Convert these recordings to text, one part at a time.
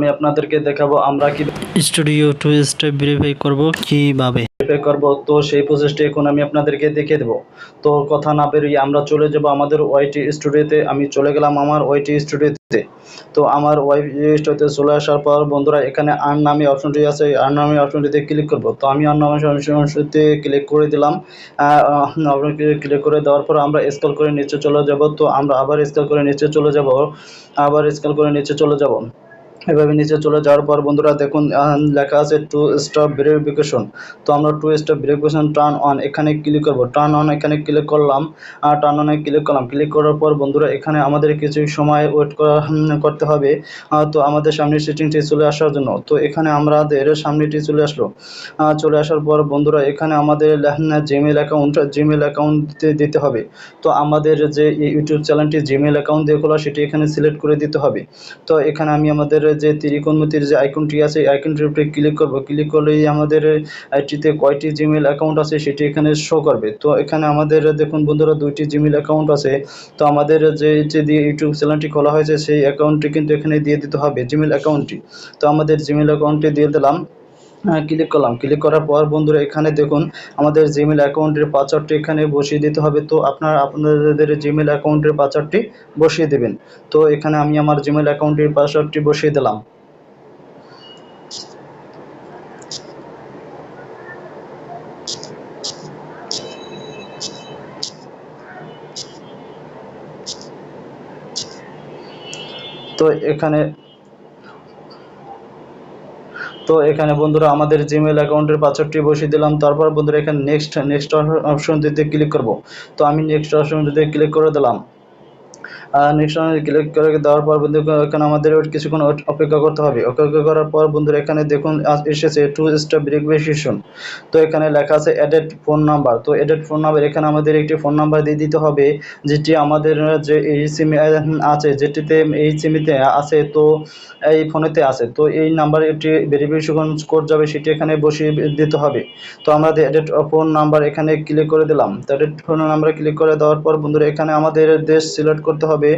আমি আপনাদেরকে দেখাবো আমরা কি স্টুডিও টু স্টেপ ভেরিফাই করব কীভাবে। ভেরিফাই করব। তো সেই প্রসেসটি এখন আমি আপনাদেরকে দেখিয়ে দেবো। তো কথা না বেরিয়ে আমরা চলে যাব আমাদের ওয়াইটি স্টুডিওতে। আমি চলে গেলাম আমার ওয়াইটি স্টুডিওতে। তো আমার ওয়াই স্টুডিওতে চলে আসার পর বন্ধুরা এখানে আর্ন নামে অপশনটি আছে। আর্ন নামে অপশনটিতে ক্লিক করব। তো আমি আর্ন নামে অপশনটিতে ক্লিক করে দিলাম। ক্লিক করে দেওয়ার পর আমরা স্কেল করে নিচে চলে যাব। তো আমরা আবার স্কেল করে নিচে চলে যাব। আবার স্কেল করে নিচে চলে যাব। এভাবে নিচে চলে যাওয়ার পর বন্ধুরা দেখুন লেখা আছে টু স্টপ ভেরিফিকেশন তো আমরা two step verification turn on এখানে ক্লিক করব। টার্ন অন এখানে ক্লিক করলাম। আর টার্ন অনে ক্লিক করলাম। ক্লিক করার পর বন্ধুরা এখানে আমাদের কিছু সময় ওয়েট করা করতে হবে। তো আমাদের সামনে সেটিংটি চলে আসার জন্য। তো এখানে আমাদের সামনেটি চলে আসলো। চলে আসার পর বন্ধুরা এখানে আমাদের জিমেল অ্যাকাউন্ট জিমেল অ্যাকাউন্ট দিতে হবে। তো আমাদের যে ইউটিউব চ্যানেলটি জিমেল অ্যাকাউন্ট দিয়ে খোলা, সেটি এখানে সিলেক্ট করে দিতে হবে। তো এখানে আমি আমাদের যে ত্রিকোণমিতির যে আইকনটি আছে, এই আইকনটির উপরে ক্লিক করব। ক্লিক করলেই আমাদের আইটিতে কয়টি জিমেল অ্যাকাউন্ট আছে সেটি এখানে শো করবে। তো এখানে আমাদের, দেখুন বন্ধুরা, দুইটি জিমেল অ্যাকাউন্ট আছে। তো আমাদের যে দিয়ে ইউটিউব চ্যানেলটি খোলা হয়েছে, সেই অ্যাকাউন্টটি কিন্তু এখানে দিয়ে দিতে হবে জিমেল অ্যাকাউন্টটি তো আমাদের জিমেল অ্যাকাউন্টটি দিয়ে দিলাম। ক্লিক করলাম। ক্লিক করার পর বন্ধুরা এখানে দেখুন, আমাদের জিমেল অ্যাকাউন্টের পাসওয়ার্ডটি এখানে বসিয়ে দিতে হবে। তো আপনারা, আপনাদের জিমেল অ্যাকাউন্টের পাসওয়ার্ডটি বসিয়ে দেবেন। তো এখানে আমি আমার জিমেল অ্যাকাউন্টের পাসওয়ার্ডটি বসিয়ে দিলাম। তো এখানে তো এখানে বন্ধুরা আমাদের জিমেল অ্যাকাউন্টের পাসওয়ার্ডটি বসিয়ে দিলাম। তারপর বন্ধুরা এখানে নেক্সট নেক্সট অপশনটিতে ক্লিক করব। তো আমি নেক্সট অপশনটিতে ক্লিক করে দিলাম। নেক্সট ক্লিক করে দেওয়ার পর বন্ধু, এখানে আমাদের কিছুক্ষণ অপেক্ষা করতে হবে। অপেক্ষা করার পর বন্ধুরা, এখানে দেখুন এসেছে টু স্টেপ ভেরিফিকেশন তো এখানে লেখা আছে অ্যাডেড ফোন নাম্বার তো অ্যাডেড ফোন নাম্বার এখানে আমাদের একটি ফোন নাম্বার দিয়ে দিতে হবে, যেটি আমাদের যে এই সিমে আছে, যেটিতে এই সিমিতে আছে, তো এই ফোনেতে আছে। তো এই নাম্বারে একটি ভেরিফিকেশন কোড যাবে, সেটি এখানে বসিয়ে দিতে হবে। তো আমরা অ্যাডেড ফোন নাম্বার এখানে ক্লিক করে দিলাম। তো অ্যাডেড ফোন নাম্বারে ক্লিক করে দেওয়ার পর বন্ধুরা, এখানে আমাদের দেশ সিলেক্ট করতে হবে।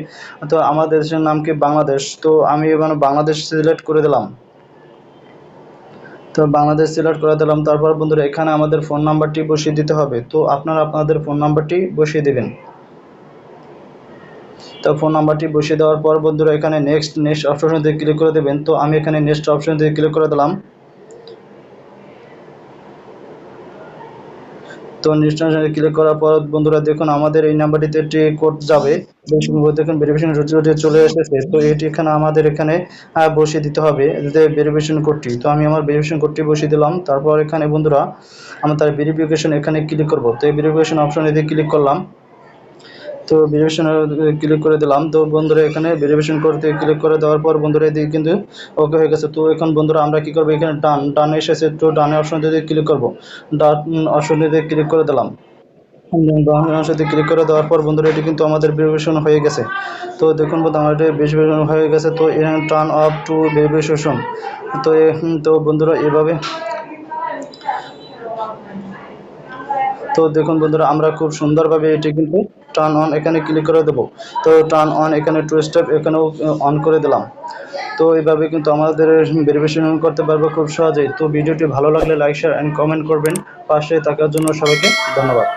তো আমাদের দেশের নাম কি বাংলাদেশ? তো আমি এবার বাংলাদেশ সিলেক্ট করে দিলাম। তো বাংলাদেশ সিলেক্ট করে দিলাম। তারপর বন্ধুরা, এখানে আমাদের ফোন নাম্বারটি বসিয়ে দিতে হবে। তো আপনারা আপনাদের ফোন নাম্বারটি বসিয়ে দেবেন। তো ফোন নাম্বারটি বসিয়ে দেওয়ার পর বন্ধুরা, এখানে নেক্সট নেক্সট অপশনতে ক্লিক করে দেবেন। তো আমি এখানে নেক্সট অপশনতে ক্লিক করে দিলাম। তো নিউজ ক্লিক করার পর বন্ধুরা দেখুন আমাদের এই নাম্বারটিতে একটি কোড যাবে। দেখুন ভেরিফিকেশন ভেরিফিকেশন চলে এসেছে। তো এটি এখানে আমাদের এখানে বসিয়ে দিতে হবে ভেরিফিকেশন কোডটি তো আমি আমার ভেরিফিকেশন কোডটি বসিয়ে দিলাম। তারপর এখানে বন্ধুরা আমার তার ভেরিফিকেশন এখানে ক্লিক করব। তো এই ভেরিফিকেশন অপশন দিয়ে ক্লিক করলাম। তো ভেরিফিকেশন ক্লিক করে দিলাম। তো বন্ধুরা, এখানে ভেরিফিকেশন করতে ক্লিক করে দেওয়ার পর বন্ধুরা, এদিকে কিন্তু ওকে হয়ে গেছে। তো এখন বন্ধুরা, আমরা কি করব? এখানে ডান ডানে এসেছে। তো ডানে অপশন দিয়ে ক্লিক করব। ডান অপশন দিয়ে ক্লিক করে দিলাম। সাথে ক্লিক করে দেওয়ার পর বন্ধুরা, এটি কিন্তু আমাদের ভেরিফিকেশন হয়ে গেছে। তো দেখুন বন্ধু আমার এটি ভেরিফিকেশন হয়ে গেছে। তো টার্ন আপ টু ভেরিফিকেশন তো তো বন্ধুরা, এভাবে তো দেখুন বন্ধুরা, আমরা খুব সুন্দরভাবে এটি কিন্তু টার্ন অন এখানে ক্লিক করে দেবো। তো টার্ন অন এখানে টু স্টেপ এখানেও অন করে দিলাম। তো এইভাবে কিন্তু আমাদের ভেরিফিকেশন করতে পারব খুব সহজেই। তো ভিডিওটি ভালো লাগলে লাইক শেয়ার অ্যান্ড কমেন্ট করবেন। পাশে থাকার জন্য সবাইকে ধন্যবাদ।